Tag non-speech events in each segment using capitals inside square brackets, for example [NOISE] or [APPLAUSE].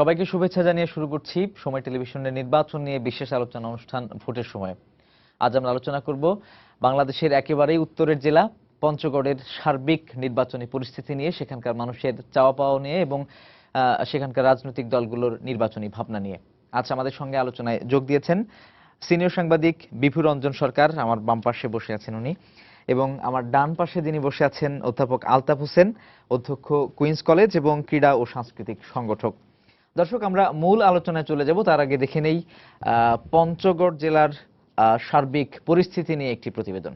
সবাইকে শুভেচ্ছা জানিয়ে শুরু করছি সময় টেলিভিশনের নির্বাচন নিয়ে বিশেষ আলোচনা অনুষ্ঠান ভোটের সময়। আজ আমরা আলোচনা করব বাংলাদেশের একেবারেই উত্তরের জেলা, পঞ্চগড়ের সার্বিক নির্বাচনী পরিস্থিতি নিয়ে, সেখানকার মানুষের চাওয়া পাওয়া নিয়ে এবং সেখানকার রাজনৈতিক দলগুলোর নির্বাচনী ভাবনা নিয়ে। আজ আমাদের সঙ্গে আলোচনায় যোগ দিয়েছেন সিনিয়র সাংবাদিক বিভু রঞ্জন সরকার, আমার বাম পাশে বসে আছেন উনি, এবং আমার ডান পাশে যিনি বসে আছেন অধ্যাপক আলতাফ হোসেন, অধ্যক্ষ কুইন্স কলেজ এবং ক্রীড়া ও সাংস্কৃতিক সংগঠক। দর্শক, আমরা মূল আলোচনায় চলে যাব। তার আগে দেখে নেই পঞ্চগড় জেলার সার্বিক পরিস্থিতি নিয়ে একটি প্রতিবেদন।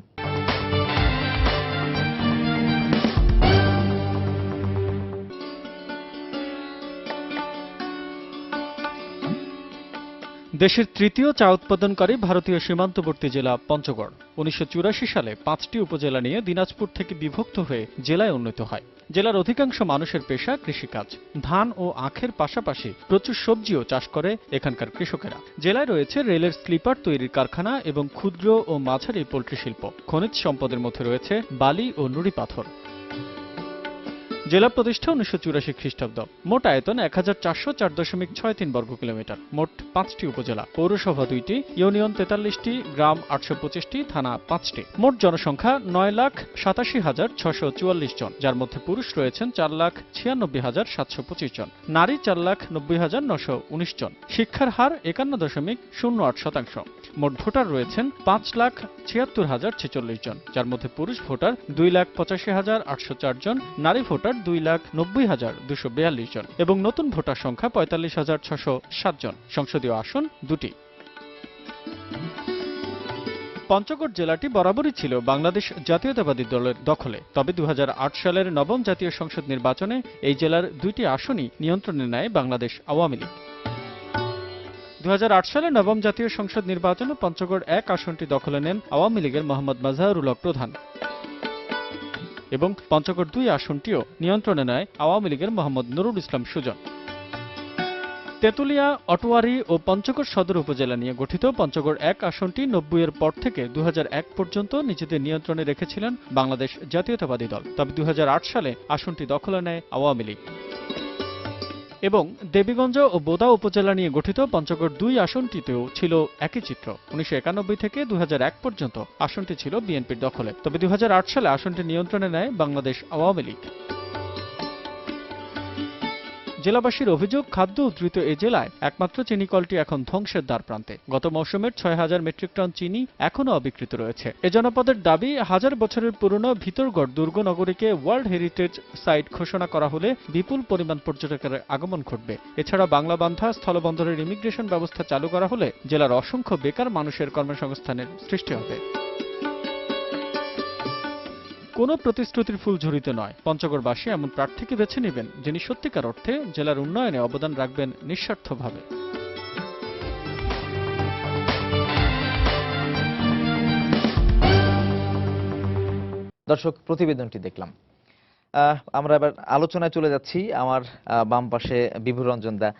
দেশের তৃতীয় চা উৎপাদনকারী ভারতীয় সীমান্তবর্তী জেলা পঞ্চগড়। উনিশশো চুরাশি সালে পাঁচটি উপজেলা নিয়ে দিনাজপুর থেকে বিভক্ত হয়ে জেলায় উন্নীত হয়। জেলার অধিকাংশ মানুষের পেশা কৃষিকাজ। ধান ও আখের পাশাপাশি প্রচুর সবজিও চাষ করে এখানকার কৃষকেরা। জেলায় রয়েছে রেলের স্লিপার তৈরির কারখানা এবং ক্ষুদ্র ও মাঝারি পোল্ট্রি শিল্প। খনিজ সম্পদের মধ্যে রয়েছে বালি ও নুড়ি পাথর। জেলা প্রতিষ্ঠা উনিশশো চুরাশি খ্রিস্টাব্দ। মোট আয়তন এক হাজার চারশো চার দশমিক ছয় তিন বর্গ কিলোমিটার। মোট পাঁচটি উপজেলা। পৌরসভা দুইটি, ইউনিয়ন তেতাল্লিশটি, গ্রাম আটশো পঁচিশটি, থানা পাঁচটি। মোট জনসংখ্যা নয় লাখ সাতাশি হাজার ছশো চুয়াল্লিশ জন, যার মধ্যে পুরুষ রয়েছেন চার লাখ ছিয়ানব্বই হাজার সাতশো পঁচিশ জন। নারী চার লাখ নব্বই হাজার নশো উনিশ জন। শিক্ষার হার একান্ন দশমিক শূন্য আট শতাংশ। মোট ভোটার রয়েছেন পাঁচ লাখ ছিয়াত্তর হাজার ছেচল্লিশ জন, যার মধ্যে পুরুষ ভোটার দুই লাখ পঁচাশি হাজার আটশো চার জন, নারী ভোটার দুই লাখ নব্বই হাজার দুশো বিয়াল্লিশ জন এবং নতুন ভোটার সংখ্যা পঁয়তাল্লিশ হাজার ছশো সাত জন। সংসদীয় আসন দুটি। পঞ্চগড় জেলাটি বরাবরই ছিল বাংলাদেশ জাতীয়তাবাদী দলের দখলে। তবে দু হাজার আট সালের নবম জাতীয় সংসদ নির্বাচনে এই জেলার দুইটি আসনই নিয়ন্ত্রণে নেয় বাংলাদেশ আওয়ামী লীগ। দু সালে নবম জাতীয় সংসদ নির্বাচনে পঞ্চগড় এক আসনটি দখলে নেন আওয়ামী লীগের মোহাম্মদ মাজহারুল প্রধান। এবং পঞ্চগড় দুই আসনটিও নিয়ন্ত্রণে নেয় আওয়ামী লীগের মোহাম্মদ নুরুল ইসলাম সুজন। তেতুলিয়া, অটোয়ারি ও পঞ্চগড় সদর উপজেলা নিয়ে গঠিত পঞ্চগড় এক আসনটি নব্বইয়ের পর থেকে দু হাজার এক পর্যন্ত নিজেদের নিয়ন্ত্রণে রেখেছিলেন বাংলাদেশ জাতীয়তাবাদী দল। তবে দু হাজার আট সালে আসনটি দখলে নেয় আওয়ামী লীগ। এবং দেবীগঞ্জ ও বোদা উপজেলা নিয়ে গঠিত পঞ্চগড় দুই আসনটিতেও ছিল একই চিত্র। উনিশশো একানব্বই থেকে দু হাজার এক পর্যন্ত আসনটি ছিল বিএনপির দখলে। তবে দু হাজার আট সালে আসনটি নিয়ন্ত্রণে নেয় বাংলাদেশ আওয়ামী লীগ। জেলাবাসীর অভিযোগ, খাদ্য উদ্ধৃত এ জেলায় একমাত্র চিনি কলটি এখন ধ্বংসের দ্বার প্রান্তে। গত মৌসুমের ছয় হাজার মেট্রিক টন চিনি এখনও অবিকৃত রয়েছে। এ জনপদের দাবি, হাজার বছরের পুরনো ভিতরগড় দুর্গ নগরীকে ওয়ার্ল্ড হেরিটেজ সাইট ঘোষণা করা হলে বিপুল পরিমাণ পর্যটকের আগমন ঘটবে। এছাড়া বাংলা বান্ধা স্থলবন্দরের ইমিগ্রেশন ব্যবস্থা চালু করা হলে জেলার অসংখ্য বেকার মানুষের কর্মসংস্থানের সৃষ্টি হবে। কোনো প্রতিশ্রুতির ফুল ঝুরিতে নয়। পঞ্চগড়বাসী এমন প্রার্থীকে বেছে নেবেন, যিনি সত্যিকার অর্থে জেলার উন্নয়নে অবদান রাখবেন নিঃস্বার্থভাবে। দর্শক, প্রতিবেদনটি দেখলাম। আমরা এবার আলোচনায় চলে যাচ্ছি আমার বাম পাশে বিভু রঞ্জন দা।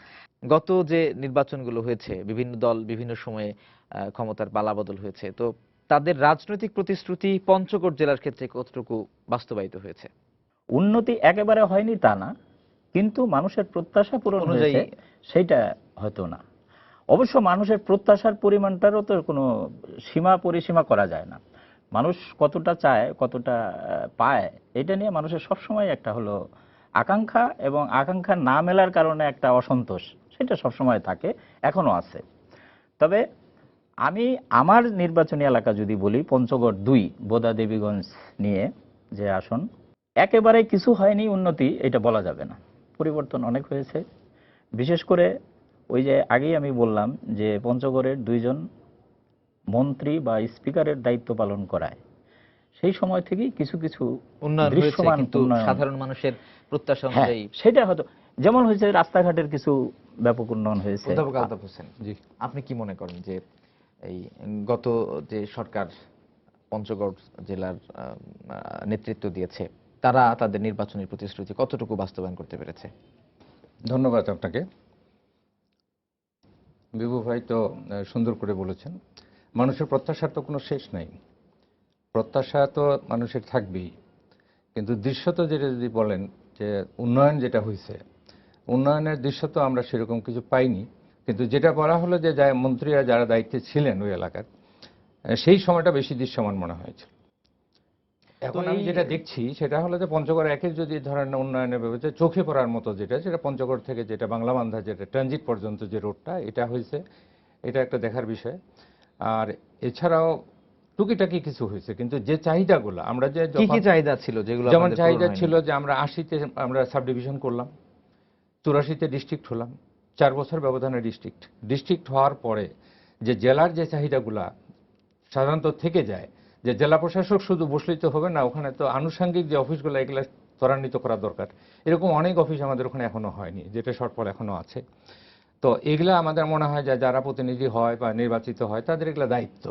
গত যে নির্বাচনগুলো হয়েছে, বিভিন্ন দল বিভিন্ন সময়ে ক্ষমতার পালাবদল হয়েছে, তো তাদের রাজনৈতিক প্রতিশ্রুতি পঞ্চগড় জেলার ক্ষেত্রে কতটুকু বাস্তবায়িত হয়েছে? উন্নতি একেবারে হয়নি তা না কিন্তু মানুষের প্রত্যাশা পূরণ অনুযায়ী- হয়েছে সেইটা হয়তো না। অবশ্য মানুষের প্রত্যাশার পরিমাণটারও তো কোনো সীমা পরিসীমা করা যায় না। মানুষ কতটা চায় কতটা পায় এটা নিয়ে মানুষের সবসময় একটা হলো আকাঙ্ক্ষা এবং আকাঙ্ক্ষা না মেলার কারণে একটা অসন্তোষ সেটা সবসময় থাকে এখনও আছে। তবে আমি আমার নির্বাচনী এলাকা যদি বলি পঞ্চগড় দুই বোদা দেবীগঞ্জ নিয়ে যে আসন একেবারে কিছু হয়নি উন্নতি এটা বলা যাবে না। পরিবর্তন অনেক হয়েছে। বিশেষ করে ওই যে আগেই আমি বললাম যে পঞ্চগড়ের দুইজন মন্ত্রী বা স্পিকারের দায়িত্ব পালন করায়। সেই সময় থেকেই কিছু কিছু দৃশ্যমান সাধারণ মানুষের প্রত্যাশা হ্যাঁ অনুযায়ী। সেটা হয়তো যেমন হয়েছে রাস্তাঘাটের কিছু ব্যাপক উন্নয়ন হয়েছে। আপনি কি মনে করেন যে এই গত যে সরকার পঞ্চগড় জেলার নেতৃত্ব দিয়েছে, তারা তাদের নির্বাচনী প্রতিশ্রুতি কতটুকু বাস্তবায়ন করতে পেরেছে? ধন্যবাদ আপনাকে। বিভু ভাই তো সুন্দর করে বলেছেন, মানুষের প্রত্যাশার তো কোনো শেষ নাই। প্রত্যাশা তো মানুষের থাকবেই। কিন্তু দৃশ্যত যেটা যদি বলেন, যে উন্নয়ন যেটা হয়েছে উন্নয়নের দৃশ্য তো আমরা সেরকম কিছু পাইনি। কিন্তু যেটা বলা হলো যে যা মন্ত্রীরা যারা দায়িত্বে ছিলেন ওই এলাকার সেই সময়টা বেশি দৃশ্যমান মনে হয়েছিল। এখন আমি যেটা দেখছি সেটা হলো যে পঞ্চগড় একের যদি ধরেন উন্নয়নের ব্যাপারে চোখে পড়ার মতো যেটা সেটা পঞ্চগড় থেকে যেটা বাংলা বান্ধা যেটা ট্রানজিট পর্যন্ত যে রোডটা এটা হয়েছে। এটা একটা দেখার বিষয়। আর এছাড়াও টুকিটাকি কিছু হয়েছে কিন্তু যে চাহিদাগুলো আমরা যে কি চাহিদা ছিল যেগুলো যেমন চাহিদা ছিল যে আমরা আশিতে আমরা সাব ডিভিশন করলাম চুরাশিতে ডিস্ট্রিক্ট হলাম চার বছর ব্যবধানে ডিস্ট্রিক্ট। ডিস্ট্রিক্ট হওয়ার পরে যে জেলার যে চাহিদাগুলা সাধারণত থেকে যায়, যে জেলা প্রশাসক শুধু বসলেই তো হবে না, ওখানে তো আনুষঙ্গিক যে অফিসগুলো, এগুলো ত্বরান্বিত করা দরকার। এরকম অনেক অফিস আমাদের ওখানে এখনও হয়নি, যেটা শর্টফল এখনও আছে। তো এগুলা আমাদের মনে হয় যে যারা প্রতিনিধি হয় বা নির্বাচিত হয়, তাদের এগুলো দায়িত্ব।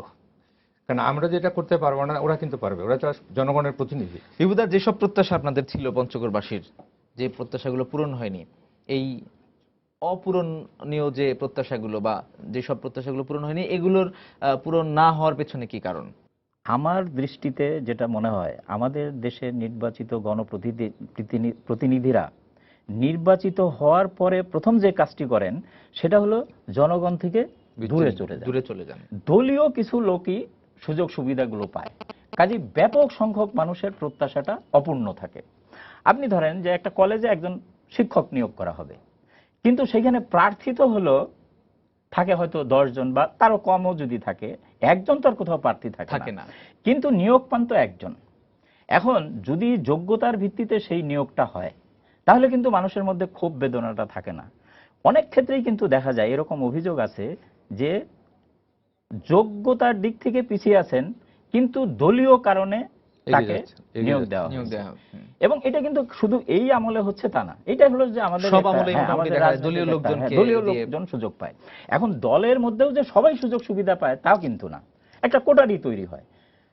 কারণ আমরা যেটা করতে পারব না, ওরা কিন্তু পারবে, ওরা তো জনগণের প্রতিনিধি। বিভুদা যেসব প্রত্যাশা আপনাদের ছিল পঞ্চগড়বাসীর, যে প্রত্যাশাগুলো পূরণ হয়নি, এই অপূরণীয় যে প্রত্যাশাগুলো বা যেসব প্রত্যাশাগুলো পূরণ হয়নি এগুলোর পূরণ না হওয়ার পেছনে কি কারণ? আমার দৃষ্টিতে যেটা মনে হয় আমাদের দেশের নির্বাচিত প্রতিনিধিরা নির্বাচিত হওয়ার পরে প্রথম যে কাজটি করেন সেটা হলো জনগণ থেকে দূরে চলে যায় দূরে চলে যান। দলীয় কিছু লোকই সুযোগ সুবিধাগুলো পায়। কাজে ব্যাপক সংখ্যক মানুষের প্রত্যাশাটা অপূর্ণ থাকে। আপনি ধরেন যে একটা কলেজে একজন শিক্ষক নিয়োগ করা হবে। কিন্তু সেখানে প্রার্থিত হলো থাকে হয়তো জন বা তারও কমও যদি থাকে একজন তো আর কোথাও প্রার্থী থাকে থাকে না। কিন্তু নিয়োগ পান তো একজন। এখন যদি যোগ্যতার ভিত্তিতে সেই নিয়োগটা হয় তাহলে কিন্তু মানুষের মধ্যে ক্ষোভ বেদনাটা থাকে না। অনেক ক্ষেত্রেই কিন্তু দেখা যায় এরকম অভিযোগ আছে যে যোগ্যতার দিক থেকে পিছিয়ে আছেন কিন্তু দলীয় কারণে তাকে নিয়োগ। দেওয়া। এবং এটা কিন্তু শুধু এই আমলে হচ্ছে তা না এটা হলো যে আমাদের সব হ্যাঁ, দলীয় লোকজনকে হ্যাঁ, দলীয় লোকজন সুযোগ পায়। এখন দলের মধ্যেও যে সবাই সুযোগ সুবিধা পায় তাও কিন্তু না। একটা কোটারি তৈরি হয়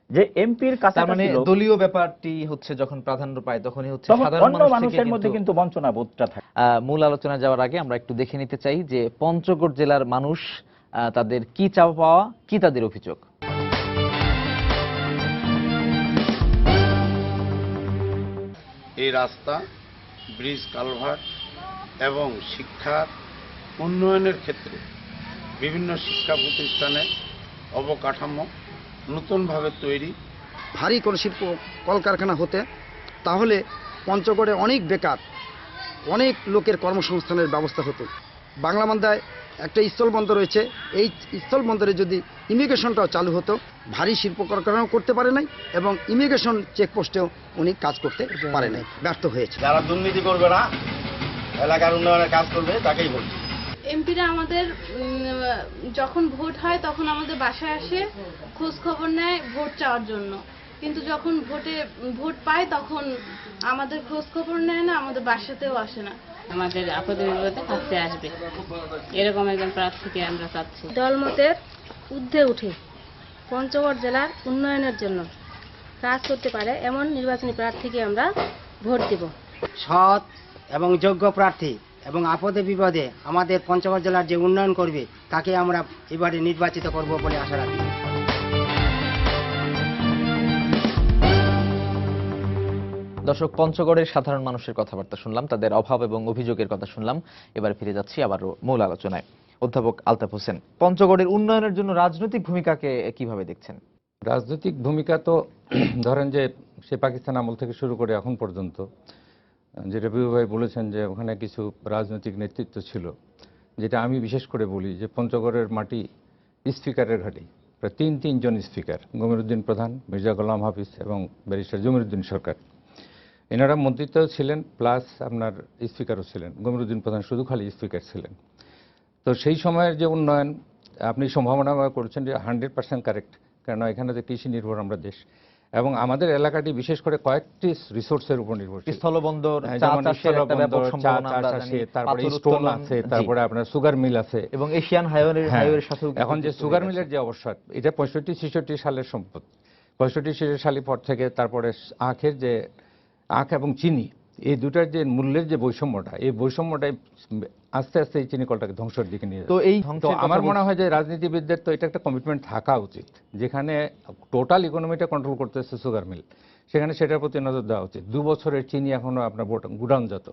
যে এমপির কাছাকাছি মানে দলীয় ব্যাপারটি হচ্ছে যখন প্রাধান্য পায় তখনই হচ্ছে সাধারণ মানুষের মধ্যে কিন্তু বঞ্চনা বোধটা থাকে। আহ, মূল আলোচনা যাওয়ার আগে আমরা একটু দেখে নিতে চাই যে পঞ্চগড় জেলার মানুষ আহ, তাদের কি চাওয়া পাওয়া কি তাদের অভিযোগ? এই রাস্তা, ব্রিজ কালভার্ট এবং শিক্ষার উন্নয়নের ক্ষেত্রে বিভিন্ন শিক্ষা প্রতিষ্ঠানে অবকাঠামো নতুনভাবে তৈরি। ভারী কোনো শিল্প কলকারখানা হতে, তাহলে পঞ্চগড়ে অনেক বেকার, অনেক লোকের কর্মসংস্থানের ব্যবস্থা হতো। বাংলা মান্দায় একটা স্থলবন্দর রয়েছে। এই স্থল স্থলবন্দরে যদি ইমিগ্রেশনটাও চালু হতো ভারী শিল্প কলকারখানাও করতে পারে নাই এবং ইমিগ্রেশন চেকপোস্টেও উনি কাজ করতে পারে নাই ব্যর্থ হয়েছে। যারা দুর্নীতি করবে না এলাকার উন্নয়নের কাজ করবে তাকেই বলছি এমপিরা আমাদের যখন ভোট হয় তখন আমাদের বাসায় আসে খোঁজ খবর নেয় ভোট চাওয়ার জন্য। কিন্তু যখন ভোটে ভোট পায় তখন আমাদের খোঁজ খবর নেয় না আমাদের বাসাতেও আসে না। আমাদের আপদে বিপদে কাছে আসবে। এরকম একজন প্রার্থীকে আমরা চাচ্ছি। দলমতের ঊর্ধ্বে উঠে পঞ্চগড় জেলার উন্নয়নের জন্য কাজ করতে পারে এমন নির্বাচনী প্রার্থীকে আমরা ভোট দেব। সৎ এবং যোগ্য প্রার্থী এবং আপদে বিপদে আমাদের পঞ্চগড় জেলার যে উন্নয়ন করবে তাকে আমরা এবারে নির্বাচিত করব বলে আশা রাখি। দর্শক, পঞ্চগড়ের সাধারণ মানুষের কথাবার্তা শুনলাম, তাদের অভাব এবং অভিযোগের কথা শুনলাম। এবার ফিরে যাচ্ছি আবারও মূল আলোচনায়। অধ্যাপক আলতাফ হোসেন, পঞ্চগড়ের উন্নয়নের জন্য রাজনৈতিক ভূমিকাকে কীভাবে দেখছেন? রাজনৈতিক ভূমিকা তো [CLEARS THROAT] ধরেন যে সে পাকিস্তান আমল থেকে শুরু করে এখন পর্যন্ত যেটা বিভু ভাই বলেছেন যে ওখানে কিছু রাজনৈতিক নেতৃত্ব ছিল, যেটা আমি বিশেষ করে বলি যে পঞ্চগড়ের মাটি স্পিকারের ঘাটি প্রায় তিন তিনজন স্পিকার, গমিরুদ্দিন প্রধান, মির্জা গোলাম হাফিজ এবং ব্যারিস্টার জমিরুদ্দিন সরকার। এনারা মন্ত্রিত্ব ছিলেন প্লাস আপনার স্পিকারও ছিলেন। গমিরুদ্দিন প্রধান শুধু খালি স্পিকার ছিলেন। তো সেই সময়ের যে উন্নয়ন আপনি সম্ভাবনা করছেন যে হান্ড্রেড পার্সেন্ট কারেক্ট কেননা এখানে যে কৃষি নির্ভর আমরা দেশ। এবং আমাদের এলাকাটি বিশেষ করে কয়েকটি রিসোর্সের উপর নির্ভরশীল। স্থলবন্দর হ্যাঁ, তারপরে স্টোন আছে তারপরে আপনার সুগার মিল আছে। এবং এশিয়ান হাইওয়ের হ্যাঁ, সাথেও এখন যে সুগার মিলের যে অবস্থা এটা পঁয়ষট্টি ছেষট্টি সালের সম্পদ। পঁয়ষট্টি ছেষট্টি সালের পর থেকে তারপরে আখের যে আখ এবং চিনি এই দুটার যে মূল্যের যে বৈষম্যটা এই বৈষম্যটাই আস্তে আস্তে এই চিনি কলটাকে ধ্বংসের দিকে নিয়ে তো এই আমার মনে হয় যে রাজনীতিবিদদের তো এটা একটা কমিটমেন্ট থাকা উচিত যেখানে টোটাল ইকোনমিটা কন্ট্রোল করতেছে সুগার মিল সেখানে সেটার প্রতি নজর দেওয়া উচিত। দু বছরের চিনি এখনও আপনার গুডাউনজাত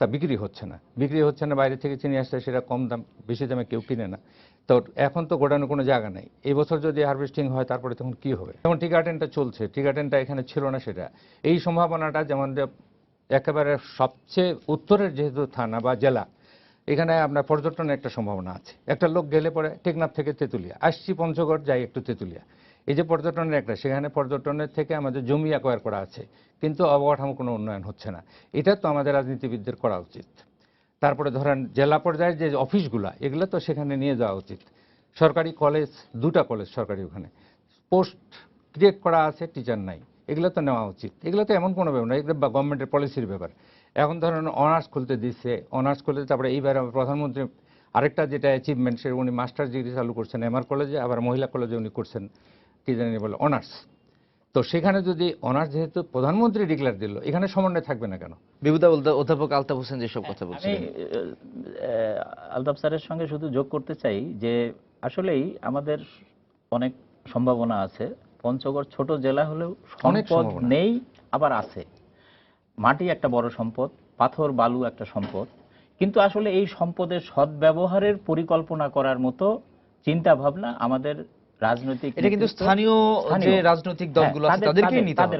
তা বিক্রি হচ্ছে না। বিক্রি হচ্ছে না বাইরে থেকে চিনি আসছে সেটা কম দাম বেশি দামে কেউ কিনে না। তো এখন তো গোডাউনের কোনো জায়গা নেই। এই বছর যদি হারভেস্টিং হয়, তারপরে তখন কি হবে? যেমন টি গার্ডেনটা চলছে টি গার্ডেনটা এখানে ছিল না সেটা। এই সম্ভাবনাটা যেমন একেবারে সবচেয়ে উত্তরের যেহেতু থানা বা জেলা, এখানে আপনার পর্যটনের একটা সম্ভাবনা আছে। একটা লোক গেলে পরে টেকনাফ থেকে তেঁতুলিয়া, আসছি পঞ্চগড়, যাই একটু তেঁতুলিয়া। এই যে পর্যটনের একটা, সেখানে পর্যটনের থেকে আমাদের জমি অ্যাকোয়ার করা আছে, কিন্তু অবকাঠামো কোনো উন্নয়ন হচ্ছে না। এটা তো আমাদের রাজনীতিবিদদের করা উচিত। তারপরে ধরেন জেলা পর্যায়ের যে অফিসগুলা, এগুলো তো সেখানে নিয়ে যাওয়া উচিত। সরকারি কলেজ, দুটা কলেজ সরকারি ওখানে। পোস্ট ক্রিয়েট করা আছে, টিচার নাই। এগুলো তো নেওয়া উচিত। এগুলো তো এমন কোনো ব্যাপার না, এগুলো গভর্নমেন্টের পলিসির ব্যাপার। এখন ধরেন অনার্স খুলতে দিচ্ছে অনার্স খুলতে তারপরে এইবার প্রধানমন্ত্রী, আরেকটা যেটা অ্যাচিভমেন্ট সে উনি মাস্টার ডিগ্রি চালু করছেন এমআর কলেজে আবার মহিলা কলেজে উনি করছেন, কি জানি বলে, অনার্স। তো সেখানে যদি অনার্স যেহেতু প্রধানমন্ত্রী ডিক্লেয়ার দিল এখানে সমন্বয় থাকবে না কেন? বিভুদা বলতে অধ্যাপক আলতাফ হোসেন যেসব কথা আহ, আলতাফ স্যারের সঙ্গে শুধু যোগ করতে চাই যে আসলেই আমাদের অনেক সম্ভাবনা আছে। পঞ্চগড় ছোট জেলা হলেও সম্পদ নেই আবার আছে। মাটি একটা বড় সম্পদ পাথর বালু একটা সম্পদ। কিন্তু আসলে এই সম্পদের সদ্ব্যবহারের পরিকল্পনা করার মতো চিন্তা ভাবনা আমাদের রাজনৈতিক এটা কিন্তু স্থানীয় যে রাজনৈতিক দলগুলো হ্যাঁ, আছে তাদেরকেই নিতে হবে।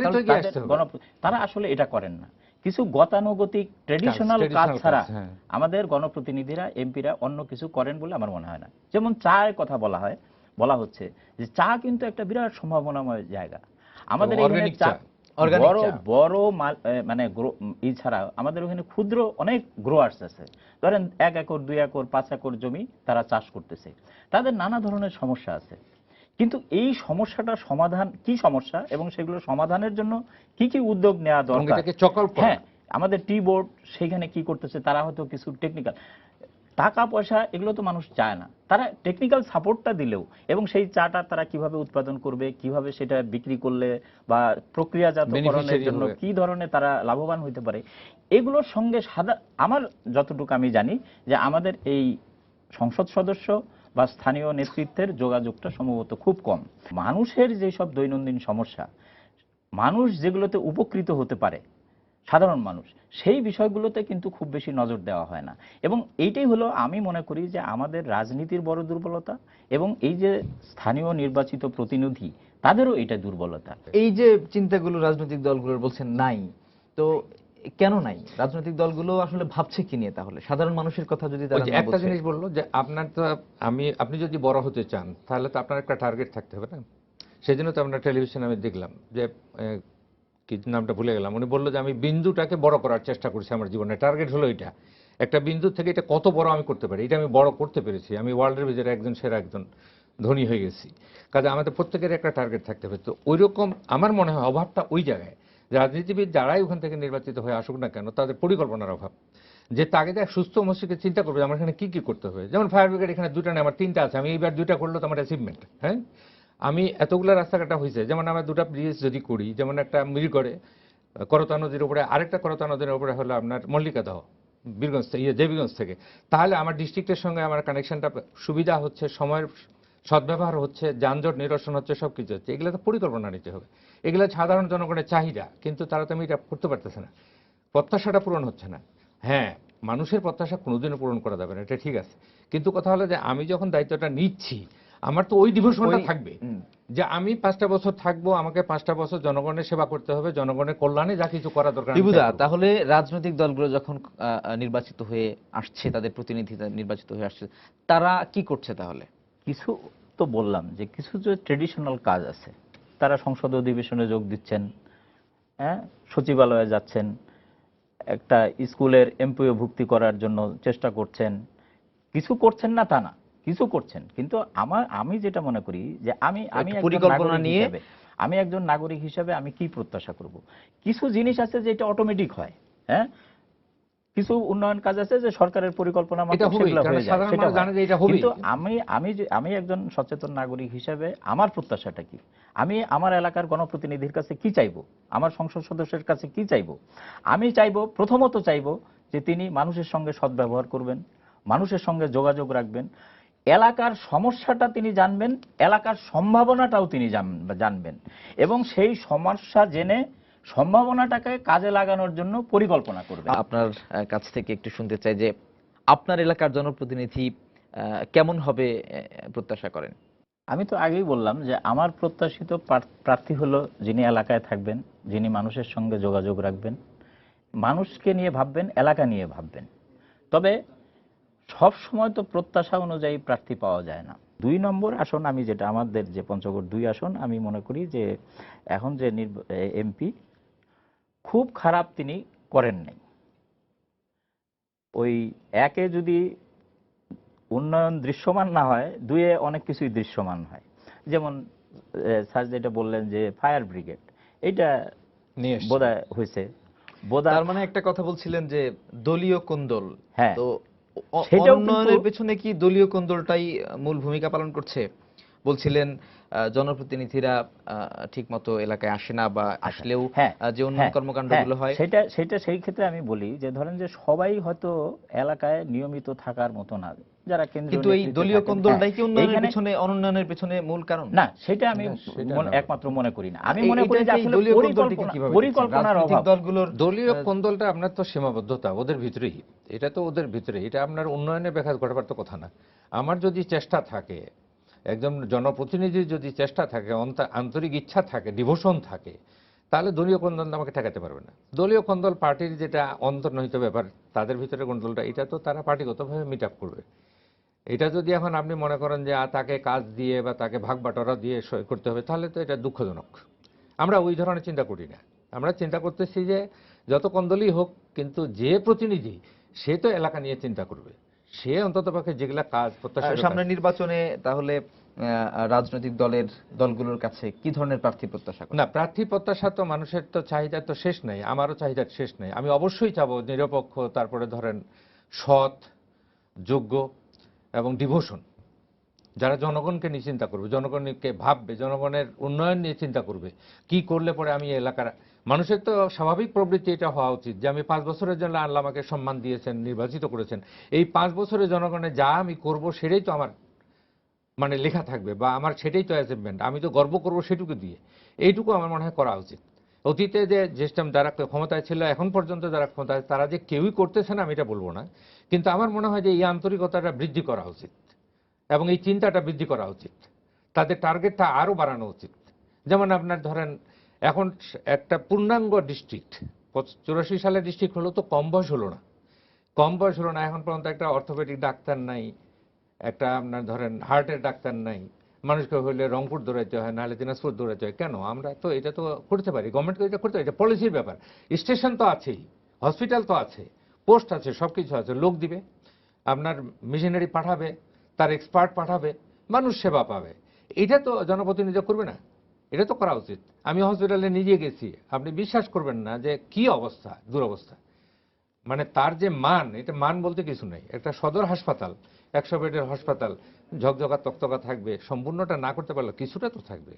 কারণ তো কি আসতে হবে। তারা আসলে এটা করেন না। কিছু গতানুগতিক ট্রেডিশনাল কাজ ছাড়া হ্যাঁ। আমাদের গণপ্রতিনিধিরা এমপিরা অন্য কিছু করেন বলে আমার মনে হয় না। যেমন চায়ের কথা বলা হয় বলা হচ্ছে যে চা কিন্তু একটা বিরাট সম্ভাবনাময় জায়গা। আমাদের এখানে চা বড় বড় মানে ই ছাড়া আমাদের ওখানে ক্ষুদ্র অনেক গ্রোয়ার্স আছে। ধরেন এক একর দুই একর পাঁচ একর জমি তারা চাষ করতেছে। তাদের নানা ধরনের সমস্যা আছে। কিন্তু এই সমস্যাটার সমাধান কি সমস্যা এবং সেগুলো সমাধানের জন্য কি কি উদ্যোগ নেওয়া দরকার। হ্যাঁ আমাদের টি বোর্ড সেখানে কি করতেছে তারা হয়তো কিছু টেকনিক্যাল টাকা পয়সা এগুলো তো মানুষ চায় না। তারা টেকনিক্যাল সাপোর্টটা দিলেও এবং সেই চাটা তারা কীভাবে উৎপাদন করবে কীভাবে সেটা বিক্রি করলে বা প্রক্রিয়াজাতকরণের জন্য কি ধরনের তারা লাভবান হতে পারে এগুলোর সঙ্গে সাদা আমার যতটুকু আমি জানি যে আমাদের এই সংসদ সদস্য বা স্থানীয় নেতৃত্বের যোগাযোগটা সম্ভবত খুব কম। মানুষের যেসব দৈনন্দিন সমস্যা মানুষ যেগুলোতে উপকৃত হতে পারে সাধারণ মানুষ সেই বিষয়গুলোতে কিন্তু খুব বেশি নজর দেওয়া হয় না। এবং এইটাই হলো আমি মনে করি যে আমাদের রাজনীতির বড় দুর্বলতা এবং এই যে স্থানীয় নির্বাচিত প্রতিনিধি তাদেরও এটা দুর্বলতা। এই যে চিন্তাগুলো রাজনৈতিক দলগুলোর বলছেন নাই তো কেন নাই? রাজনৈতিক দলগুলো আসলে ভাবছে কি নিয়ে তাহলে? সাধারণ মানুষের কথা যদি একটা জিনিস বলল যে আপনার তো আমি আপনি যদি বড় হতে চান তাহলে তো আপনার একটা টার্গেট থাকতে হবে না? সেজন্য তো আমরা টেলিভিশনে আমি দেখলাম যে আহ, কি নামটা ভুলে গেলাম। উনি বলল যে, আমি বিন্দুটাকে বড় করার চেষ্টা করছি আমার জীবনে। টার্গেট হলো এটা। একটা বিন্দু থেকে এটা কত বড় আমি করতে পারি? এটা আমি বড় করতে পেরেছি। আমি ওয়ার্ল্ডের ভিতরে একজন সেরা একজন ধনী হয়ে গেছি। কাজে আমাদের প্রত্যেকের একটা টার্গেট থাকতে হবে। তো ওই রকম আমার মনে হয় অভাবটা ওই জায়গায়। রাজনীতিবিদ যারাই ওখান থেকে নির্বাচিত হয়ে আসুক না কেন, তাদের পরিকল্পনার অভাব। যে তাকে এক সুস্থ মস্তিষ্কে চিন্তা করবে আমার এখানে কি কি করতে হবে? যেমন ফায়ার ব্রিগেড এখানে দুটা নেই আমার তিনটা আছে। আমি এইবার দুটা করল তো আমার অ্যাচিভমেন্ট হ্যাঁ? আমি এতগুলো রাস্তাঘাটা হয়েছে যেমন আমরা দুটা ব্রিজ যদি করি, যেমন একটা মিরগড়ে করতা নদীর উপরে, আরেকটা করতা নদীর উপরে হলো আপনার মল্লিকা দহ বীরগঞ্জ থেকে ইয়ে দেবীগঞ্জ থেকে। তাহলে আমার ডিস্ট্রিক্টের সঙ্গে আমার কানেকশনটা সুবিধা হচ্ছে, সময়ের সদ্ব্যবহার হচ্ছে, যানজট নিরসন হচ্ছে সব কিছু হচ্ছে। এগুলো তো পরিকল্পনা নিতে হবে। এগুলো সাধারণ জনগণের চাহিদা, কিন্তু তারা তো আমি এটা করতে পারতেছে না। প্রত্যাশাটা পূরণ হচ্ছে না। হ্যাঁ মানুষের প্রত্যাশা কোনোদিনও পূরণ করা যাবে না, এটা ঠিক আছে। কিন্তু কথা হলো যে আমি যখন দায়িত্বটা নিচ্ছি আমার তো ওই ডিভিশনটা থাকবে। যে আমি পাঁচটা বছর থাকব আমাকে পাঁচটা বছর জনগণের সেবা করতে হবে জনগণের কল্যাণে যা কিছু করা দরকার। তাহলে রাজনৈতিক দলগুলো যখন নির্বাচিত হয়ে আসছে তাদের প্রতিনিধি নির্বাচিত হয়ে আসছে তারা কি করছে তাহলে? কিছু তো বললাম যে কিছু যে ট্রেডিশনাল কাজ আছে তারা সংসদ অধিবেশনে যোগ দিচ্ছেন হ্যাঁ সচিবালয়ে যাচ্ছেন একটা স্কুলের এমপিও ভুক্তি করার জন্য চেষ্টা করছেন কিছু করছেন না তা না। কিছু করছেন কিন্তু আমার আমি যেটা মনে করি যে আমি আমি পরিকল্পনা নিয়ে- আমি একজন নাগরিক হিসেবে আমি কি প্রত্যাশা করব? কিছু জিনিস আছে যেটা অটোমেটিক হয় হ্যাঁ? কিছু উন্নয়ন কাজ আছে যে সরকারের পরিকল্পনা এটা যে এটা। কিন্তু আমি আমি আমি একজন সচেতন নাগরিক হিসেবে আমার প্রত্যাশাটা কি? আমি আমার এলাকার গণপ্রতিনিধির কাছে কি চাইব? আমার সংসদ সদস্যের কাছে কি চাইব? আমি চাইব প্রথমত চাইব যে তিনি মানুষের সঙ্গে সদ্ব্যবহার করবেন মানুষের সঙ্গে যোগাযোগ রাখবেন। এলাকার সমস্যাটা তিনি জানবেন এলাকার সম্ভাবনাটাও তিনি জানবেন এবং সেই সমস্যা জেনে সম্ভাবনাটাকে কাজে লাগানোর জন্য পরিকল্পনা করবে আপনার কাছ থেকে একটু শুনতে চাই যে আপনার এলাকার জনপ্রতিনিধি কেমন হবে প্রত্যাশা করেন? আমি তো আগেই বললাম যে আমার প্রত্যাশিত প্রার- প্রার্থী হলো যিনি এলাকায় থাকবেন যিনি মানুষের সঙ্গে যোগাযোগ রাখবেন মানুষকে নিয়ে ভাববেন এলাকা নিয়ে ভাববেন। তবে সব সময় তো প্রত্যাশা অনুযায়ী প্রার্থী পাওয়া যায় না। দুই নম্বর আসন আমি যেটা আমাদের যে পঞ্চগড় দুই আসন আমি মনে করি যে এখন যে এমপি খুব খারাপ তিনি করেন নাই। ওই একে যদি উন্নয়ন দৃশ্যমান না হয় দুয়ে অনেক কিছুই দৃশ্যমান হয়। যেমন স্যার যেটা বললেন যে ফায়ার ব্রিগেড এটা। বোধহয় হয়েছে। তার মানে একটা কথা বলছিলেন যে দলীয় কোন্দল। হ্যাঁ। তো উন্নয়নের পেছনে কি দলীয় কোন্দলটাই মূল ভূমিকা পালন করছে? বলছিলেন আহ, জনপ্রতিনিধিরা ঠিক মতো এলাকায় আসে না বা আসলেও হ্যাঁ, যে উন্নয়ন কর্মকাণ্ড কর্মকাণ্ডগুলো হ্যাঁ, হয়। সেটা সেটা সেই ক্ষেত্রে আমি বলি যে ধরেন যে সবাই হয়তো এলাকায় নিয়মিত থাকার মতো না। যারা কেন্দ্রীয় কিন্তু এই দলীয় কোন্দলটাই কি হ্যাঁ, উন্নয়নের পেছনে অনুন্নয়নের পেছনে মূল কারণ? না সেটা আমি মনে-। একমাত্র মনে করি না। আমি মনে করি যে আসলে দলীয় কোন্দলটিকে কীভাবে পরিকল্পনার অভাব। দলগুলোর দলীয় কোন্দলটা আপনার তো সীমাবদ্ধতা ওদের ভিতরেই। এটা তো ওদের ভিতরে এটা আপনার উন্নয়নের ব্যাঘাত ঘটাবার তো কথা না। আমার যদি চেষ্টা থাকে একজন জনপ্রতিনিধির যদি চেষ্টা থাকে আন্তরিক ইচ্ছা থাকে ডিভোশন থাকে তাহলে দলীয় কন্দল আমাকে ঠেকাতে পারবে না। দলীয় কোন্দল পার্টির যেটা অন্তর্নিহিত ব্যাপার তাদের ভিতরে কোন্দলটা এটা তো তারা পার্টিগতভাবে মিট আপ করবে। এটা যদি এখন আপনি মনে করেন যে তাকে কাজ দিয়ে বা তাকে ভাগ বাটোয়ারা দিয়ে সই করতে হবে তাহলে তো এটা দুঃখজনক। আমরা ওই ধরনের চিন্তা করি না। আমরা চিন্তা করতেছি যে যত কন্দলই হোক কিন্তু যে প্রতিনিধি সে তো এলাকা নিয়ে চিন্তা করবে। সে অন্তত পক্ষে যেগুলা কাজ প্রত্যাশা সামনে নির্বাচনে তাহলে রাজনৈতিক দলের দলগুলোর কাছে কি ধরনের প্রার্থী প্রত্যাশা না প্রার্থী প্রত্যাশা তো মানুষের তো চাহিদা তো শেষ নেই আমারও চাহিদা শেষ নেই। আমি অবশ্যই চাবো নিরপেক্ষ তারপরে ধরেন সৎ যোগ্য এবং ডিভোশন। যারা জনগণকে নিয়ে চিন্তা করবে, জনগণকে ভাববে, জনগণের উন্নয়ন নিয়ে চিন্তা করবে, কি করলে পরে আমি এলাকার মানুষের তো স্বাভাবিক প্রবৃত্তি এটা হওয়া উচিত যে আমি পাঁচ বছরের জন্য আল্লাহ আমাকে সম্মান দিয়েছেন, নির্বাচিত করেছেন। এই পাঁচ বছরের জনগণের যা আমি করব সেটাই তো আমার মানে লেখা থাকবে বা আমার সেটাই তো অ্যাচিভমেন্ট আমি তো গর্ব করব সেটুকু দিয়ে। এইটুকু আমার মনে হয় করা উচিত। অতীতে যে সিস্টেম যারা ক্ষমতায় ছিল, এখন পর্যন্ত যারা ক্ষমতায় তারা যে কেউই করতেছে না, আমি এটা বলব না। কিন্তু আমার মনে হয় যে এই আন্তরিকতাটা বৃদ্ধি করা উচিত এবং এই চিন্তাটা বৃদ্ধি করা উচিত। তাদের টার্গেটটা আরও বাড়ানো উচিত। যেমন আপনার ধরেন, এখন একটা পূর্ণাঙ্গ ডিস্ট্রিক্ট চুরাশি সালের ডিস্ট্রিক্ট হলো তো কম বয়স হলো না। কম বয়স হলো না, এখন পর্যন্ত একটা অর্থোপেডিক ডাক্তার নাই, একটা আপনার ধরেন হার্টের ডাক্তার নাই। মানুষকে হইলে রংপুর দৌড়াইতে হয়, নাহলে দিনাজপুর দৌড়াইতে হয়। কেন? আমরা তো এটা তো করতে পারি গভর্নমেন্ট এটা করতে পারি, এটা পলিসির ব্যাপার। স্টেশন তো আছেই হসপিটাল তো আছে। পোস্ট আছে সব কিছু আছে, লোক দিবে, আপনার মিশনারি পাঠাবে, তার এক্সপার্ট পাঠাবে, মানুষ সেবা পাবে। এটা তো জনপ্রতিনিধি করবে না, এটা তো করা উচিত। আমি হসপিটালে নিজে গেছি, আপনি বিশ্বাস করবেন না যে কি অবস্থা, দুরবস্থা। মানে তার যে মান, এটা মান বলতে কিছু নেই। একটা সদর হাসপাতাল, একশো বেডের হাসপাতাল, ঝকঝকা তকতকা থাকবে, সম্পূর্ণটা না করতে পারলে কিছুটা তো থাকবে।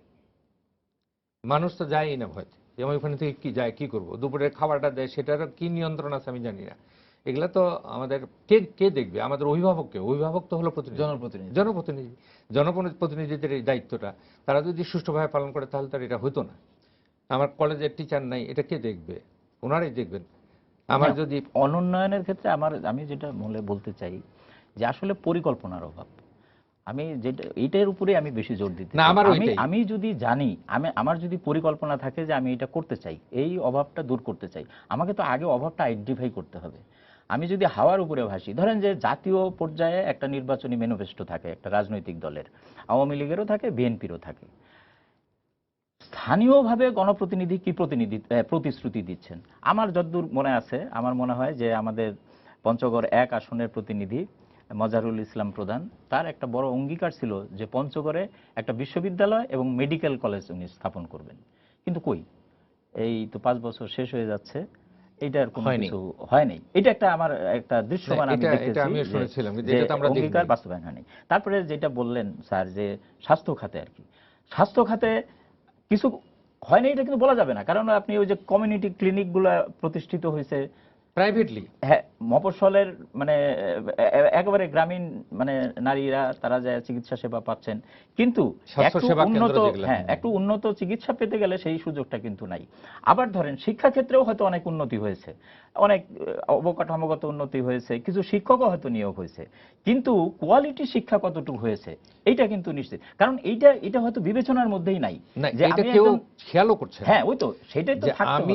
মানুষ তো যায়ই না ভয়। যেমন ওখানে থেকে কি যায় কি করব? দুপুরের খাবারটা দেয়, সেটারও কি নিয়ন্ত্রণ আছে আমি জানি না। এগুলা তো আমাদের কে কে দেখবে? আমাদের অভিভাবক কে অভিভাবক তো হলো জনপ্রতিনিধি। জনপ্রতিনিধি। জনপ্রতিনিধিদের এই দায়িত্বটা তারা যদি সুষ্ঠুভাবে পালন করে তাহলে তার এটা হতো না। আমার কলেজের টিচার নাই এটা কে দেখবে? ওনারাই দেখবেন। আমার যদি অনুন্নয়নের ক্ষেত্রে আমার আমি যেটা মনে বলতে চাই যে আসলে পরিকল্পনার অভাব। আমি যেটা এইটার উপরে আমি বেশি জোর দিতে না, আমি যদি জানি আমি আমার যদি পরিকল্পনা থাকে যে আমি এটা করতে চাই এই অভাবটা দূর করতে চাই আমাকে তো আগে অভাবটা আইডেন্টিফাই করতে হবে। আমি যদি হাওয়ার উপরে ভাসি, ধরেন যে জাতীয় পর্যায়ে একটা নির্বাচনী ম্যানিফেস্টো থাকে, একটা রাজনৈতিক দলের, আওয়ামী লীগেরও থাকে, বিএনপিরও থাকে। স্থানীয়ভাবে গণপ্রতিনিধি কি প্রতিনিধি প্রতিশ্রুতি দিচ্ছেন? আমার যদ্দূর মনে আছে, আমার মনে হয় যে আমাদের পঞ্চগড় এক আসনের প্রতিনিধি মজারুল ইসলাম প্রধান, তার একটা বড় অঙ্গীকার ছিল যে পঞ্চগড়ে একটা বিশ্ববিদ্যালয় এবং মেডিকেল কলেজ উনি স্থাপন করবেন। কিন্তু কই? এই তো পাঁচ বছর শেষ হয়ে যাচ্ছে এইটার কোনো কিছু হয় নাই এটা একটা আমার একটা দৃশ্যমান আমি দেখতেছি অঙ্গীকার। বাস্তবায়ন হয়নি। তারপরে যেটা বললেন স্যার যে স্বাস্থ্য খাতে আর কি। স্বাস্থ্য খাতে কিছু হয়নি এটা কিন্তু বলা যাবে না। কারণ আপনি ওই যে কমিউনিটি ক্লিনিকগুলো প্রতিষ্ঠিত হয়েছে প্রাইভেটলি হ্যাঁ মফস্বলের মানে একেবারে গ্রামীণ মানে নারীরা তারা যায় চিকিৎসা সেবা পাচ্ছেন। কিন্তু উন্নত হ্যাঁ একটু উন্নত চিকিৎসা পেতে গেলে সেই সুযোগটা কিন্তু নাই। আবার ধরেন শিক্ষা ক্ষেত্রেও হয়তো অনেক উন্নতি হয়েছে। অনেক অবকাঠামোগত উন্নতি হয়েছে কিছু শিক্ষকও হয়তো নিয়োগ হয়েছে। কিন্তু কোয়ালিটি শিক্ষা কতটুকু হয়েছে এইটা কিন্তু নিশ্চিত। কারণ এইটা এটা হয়তো বিবেচনার মধ্যেই নাই যে এটা আমি কেউ খেয়ালও করছে হ্যাঁ ওই তো সেটাই তো থাকতে হবে।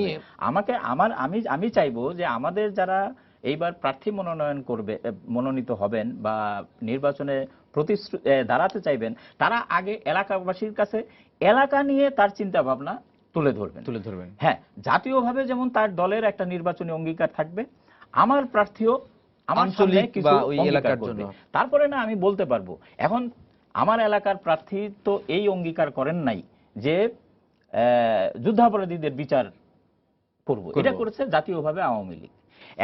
আমাকে আমার আমি আমি চাইব যে আমাদের যারা এইবার প্রার্থী মনোনয়ন করবে মনোনীত হবেন বা নির্বাচনে প্রতিশ্রু এ, দাঁড়াতে চাইবেন তারা আগে এলাকাবাসীর কাছে এলাকা নিয়ে তার চিন্তা ভাবনা তুলে ধরবেন তুলে ধরবেন হ্যাঁ জাতীয়ভাবে যেমন তার দলের একটা নির্বাচনী অঙ্গীকার থাকবে আমার প্রার্থীও আমার সামনে কিছু এলাকার। জন্য। তারপরে না আমি বলতে পারব এখন আমার এলাকার প্রার্থী তো এই অঙ্গীকার করেন নাই যে যুদ্ধাপরাধীদের বিচার করব। এটা করেছে জাতীয়ভাবে আওয়ামী লীগ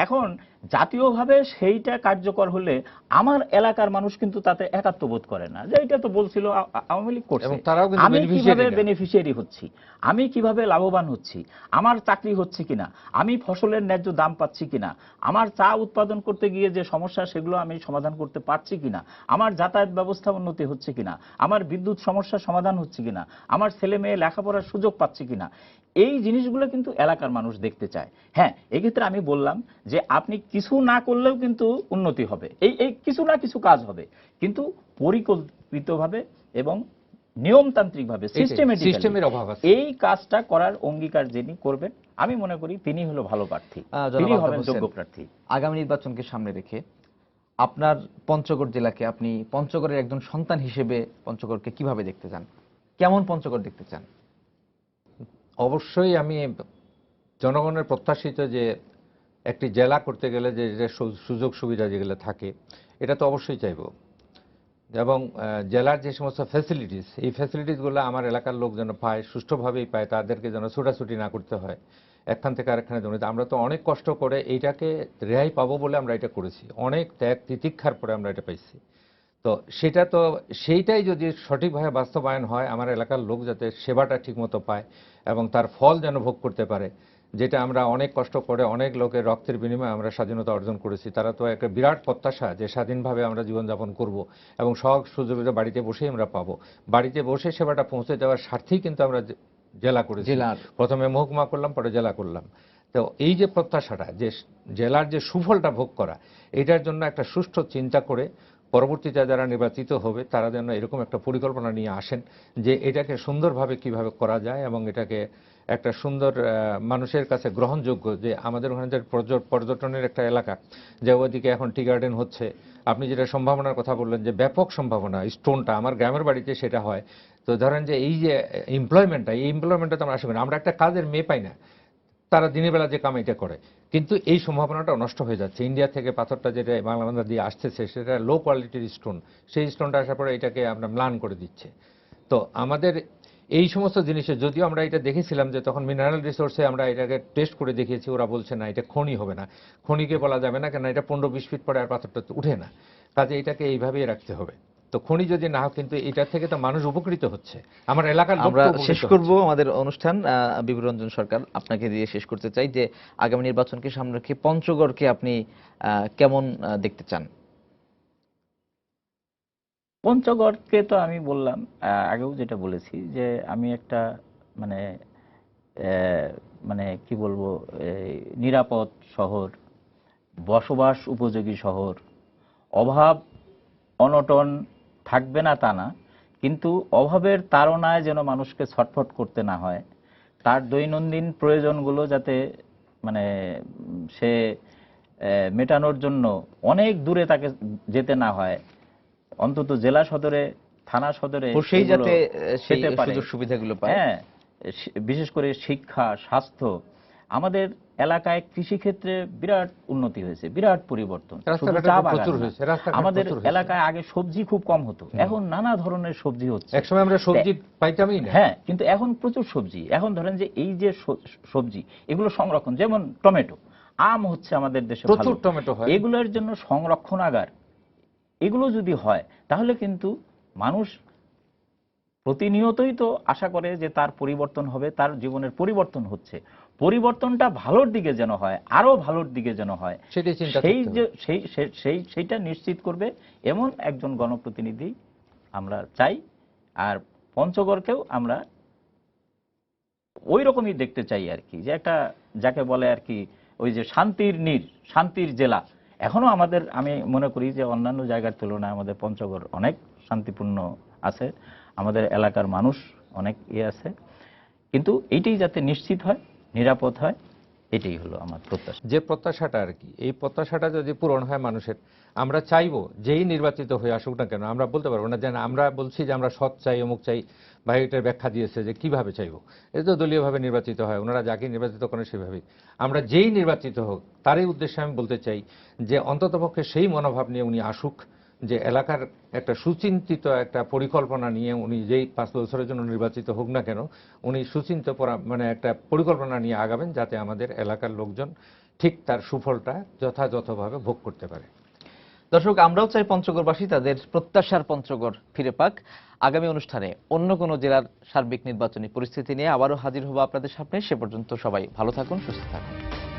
এখন জাতীয়ভাবে সেইটা কার্যকর হলে আমার এলাকার মানুষ কিন্তু তাতে একাত্ম বোধ করে না। যে এটা তো বলছিল আওয়ামী লীগ করছে। আমি কীভাবে বেনিফিশিয়ারি হচ্ছি? আমি কীভাবে লাভবান হচ্ছি? আমার চাকরি হচ্ছে কিনা? আমি ফসলের ন্যায্য দাম পাচ্ছি কিনা? আমার চা উৎপাদন করতে গিয়ে যে সমস্যা সেগুলো আমি সমাধান করতে পারছি কিনা? আমার যাতায়াত ব্যবস্থা উন্নতি হচ্ছে কিনা? আমার বিদ্যুৎ সমস্যার সমাধান হচ্ছে কিনা? আমার ছেলে মেয়ে লেখাপড়ার সুযোগ পাচ্ছে কিনা? এই জিনিসগুলো কিন্তু এলাকার মানুষ দেখতে চায়। হ্যাঁ এক্ষেত্রে আমি বললাম যে আপনি কিছু না করলেও কিন্তু উন্নতি হবে। এই এই কিছু না কিছু কাজ হবে। কিন্তু পরিকল্পিতভাবে এবং নিয়মতান্ত্রিকভাবে সিস্টেমের অভাব আছে। এই কাজটা করার অঙ্গীকার যিনি করবেন আমি মনে করি তিনি হলো ভালো প্রার্থী। তিনি হবেন যোগ্য প্রার্থী। আগামী নির্বাচনকে সামনে রেখে আপনার পঞ্চগড় জেলাকে আপনি পঞ্চগড়ের একজন সন্তান হিসেবে পঞ্চগড়কে কীভাবে দেখতে চান? কেমন পঞ্চগড় দেখতে চান? অবশ্যই আমি জনগণের প্রত্যাশিত যে একটি জেলা করতে গেলে যে সুযোগ সুবিধা যেগুলো থাকে, এটা তো অবশ্যই চাইব। এবং জেলার যে সমস্ত ফ্যাসিলিটিস এই ফ্যাসিলিটিসগুলো আমার এলাকার লোক যেন পায়, সুষ্ঠুভাবেই পায়, তাদেরকে যেন ছোটাছুটি না করতে হয়, একখান থেকে আরেকখানে জমিতে আমরা তো অনেক কষ্ট করে এইটাকে রেহাই পাবো বলে আমরা এটা করেছি। অনেক ত্যাগ তিতিক্ষার পরে আমরা এটা পাইছি। তো সেটা তো, সেইটাই যদি সঠিকভাবে বাস্তবায়ন হয়, আমার এলাকার লোক যাতে সেবাটা ঠিকমতো পায় এবং তার ফল যেন ভোগ করতে পারে যেটা আমরা অনেক কষ্ট করে অনেক লোকের রক্তের বিনিময়ে আমরা স্বাধীনতা অর্জন করেছি তারা তো একটা বিরাট প্রত্যাশা যে স্বাধীনভাবে আমরা জীবনযাপন করব এবং সব সুযোগ বাড়িতে বসেই আমরা পাবো। বাড়িতে বসে সেবাটা পৌঁছে দেওয়ার স্বার্থেই কিন্তু আমরা জেলা করেছি। প্রথমে মহকুমা করলাম পরে জেলা করলাম। তো এই যে প্রত্যাশাটা যে জেলার যে সুফলটা ভোগ করা এটার জন্য একটা সুষ্ঠু চিন্তা করে পরবর্তীতে যারা নির্বাচিত হবে তারা যেন এরকম একটা পরিকল্পনা নিয়ে আসেন যে এটাকে সুন্দরভাবে কীভাবে করা যায় এবং এটাকে একটা সুন্দর মানুষের কাছে গ্রহণযোগ্য যে আমাদের ওখানে যে পর্যটনের একটা এলাকা, যে ওদিকে এখন টি গার্ডেন হচ্ছে। আপনি যেটা সম্ভাবনার কথা বললেন যে ব্যাপক সম্ভাবনা স্টোনটা, আমার গ্রামের বাড়িতে সেটা হয়। তো ধরেন যে এই যে এমপ্লয়মেন্টটা এই এমপ্লয়মেন্টটা তো আমরা করি না। আমরা একটা কাজের মেয়ে পাই না। তারা দিনের বেলা যে কামাইটা করে। কিন্তু এই সম্ভাবনাটা নষ্ট হয়ে যাচ্ছে। ইন্ডিয়া থেকে পাথরটা যেটা বাংলা দিয়ে আসতেছে, সেটা লো কোয়ালিটির স্টোন সেই স্টোনটা আসার পরে এটাকে আমরা ম্লান করে দিচ্ছে। তো আমাদের এই সমস্ত জিনিসে যদিও আমরা এটা দেখেছিলাম যে তখন মিনারেল রিসোর্সে আমরা এটাকে টেস্ট করে দেখিয়েছি ওরা বলছে না এটা খনি হবে না। খনিকে বলা যাবে না কেন এটা পনেরো বিশ ফিট পরে আর পাথরটা তো উঠে না। কাজে এটাকে এইভাবেই রাখতে হবে। তো খনি যদি না হয় কিন্তু এটা থেকে তো মানুষ উপকৃত হচ্ছে। আমার এলাকার আমরা শেষ। করব আমাদের অনুষ্ঠান আহ, বিভূর রঞ্জন সরকার আপনাকে দিয়ে শেষ করতে চাই যে আগামী নির্বাচনকে সামনে রেখে পঞ্চগড়কে আপনি আহ, কেমন দেখতে চান? পঞ্চগড়কে তো আমি বললাম আগেও যেটা বলেছি যে আমি একটা মানে মানে কি বলব নিরাপদ শহর, বসবাস উপযোগী শহর। অভাব অনটন থাকবে না তা না, কিন্তু অভাবের তাড়নায় যেন মানুষকে ছটফট করতে না হয়, তার দৈনন্দিন প্রয়োজনগুলো যাতে মানে সে মেটানোর জন্য অনেক দূরে তাকে যেতে না হয় অন্তত জেলা সদরে থানা সদরে যাতে সেই পেতে পারে। সুযোগ সুবিধাগুলো পায়। হ্যাঁ বিশেষ করে শিক্ষা স্বাস্থ্য। আমাদের এলাকায় কৃষি ক্ষেত্রে বিরাট উন্নতি হয়েছে বিরাট পরিবর্তন। আমাদের এলাকায় আগে সবজি খুব কম হতো এখন নানা ধরনের সবজি হচ্ছে। একসময় আমরা সবজি পাইতামই না। হ্যাঁ কিন্তু এখন প্রচুর সবজি। এখন ধরেন যে এই যে সবজি এগুলো সংরক্ষণ যেমন টমেটো আম হচ্ছে আমাদের দেশে প্রচুর টমেটো হয়। এগুলোর জন্য সংরক্ষণাগার এগুলো যদি হয় তাহলে কিন্তু মানুষ প্রতিনিয়তই তো আশা করে যে তার পরিবর্তন হবে তার জীবনের পরিবর্তন হচ্ছে। পরিবর্তনটা ভালোর দিকে যেন হয় আরও ভালোর দিকে যেন হয় সেই যে সেই সেই- সেই সেইটা নিশ্চিত করবে এমন একজন গণপ্রতিনিধি আমরা চাই আর পঞ্চগড়কেও আমরা ওই রকমই দেখতে চাই আর কি যে একটা যাকে বলে আর কি ওই যে শান্তির নীর শান্তির জেলা। এখনও আমাদের, আমি মনে করি যে অন্যান্য জায়গার তুলনায় আমাদের পঞ্চগড় অনেক শান্তিপূর্ণ আছে। আমাদের এলাকার মানুষ অনেক ইয়ে আছে। কিন্তু এইটাই যাতে নিশ্চিত হয়, নিরাপদ হয় এটাই হলো আমার প্রত্যাশা। যে প্রত্যাশাটা আর কি, এই প্রত্যাশাটা যদি পূরণ হয় মানুষের, আমরা চাইব যেই নির্বাচিত হয়ে আসুক না কেন, আমরা বলতে পারব না যেন আমরা বলছি যে আমরা সৎ চাই, অমুক চাই, ভাই এটার ব্যাখ্যা দিয়েছে যে কীভাবে চাইব। এটা তো দলীয়ভাবে নির্বাচিত হয়, ওনারা যাকে নির্বাচিত করেন সেভাবেই। আমরা যেই নির্বাচিত হোক, তারই উদ্দেশ্যে আমি বলতে চাই যে অন্ততপক্ষে সেই মনোভাব নিয়ে উনি আসুক যে এলাকার একটা সুচিন্তিত একটা পরিকল্পনা নিয়ে উনি যেই পাঁচ বছরের জন্য নির্বাচিত হোক না কেন, উনি সুচিন্ত মানে একটা পরিকল্পনা নিয়ে আগাবেন যাতে আমাদের এলাকার লোকজন ঠিক তার সুফলটা যথাযথভাবে ভোগ করতে পারে। দর্শক, আমরাও চাই পঞ্চগড়বাসী তাদের প্রত্যাশার পঞ্চগড় ফিরে পাক। আগামী অনুষ্ঠানে অন্য কোনো জেলার সার্বিক নির্বাচনী পরিস্থিতি নিয়ে আবারও হাজির হব আপনাদের সামনে। সে পর্যন্ত সবাই ভালো থাকুন, সুস্থ থাকুন।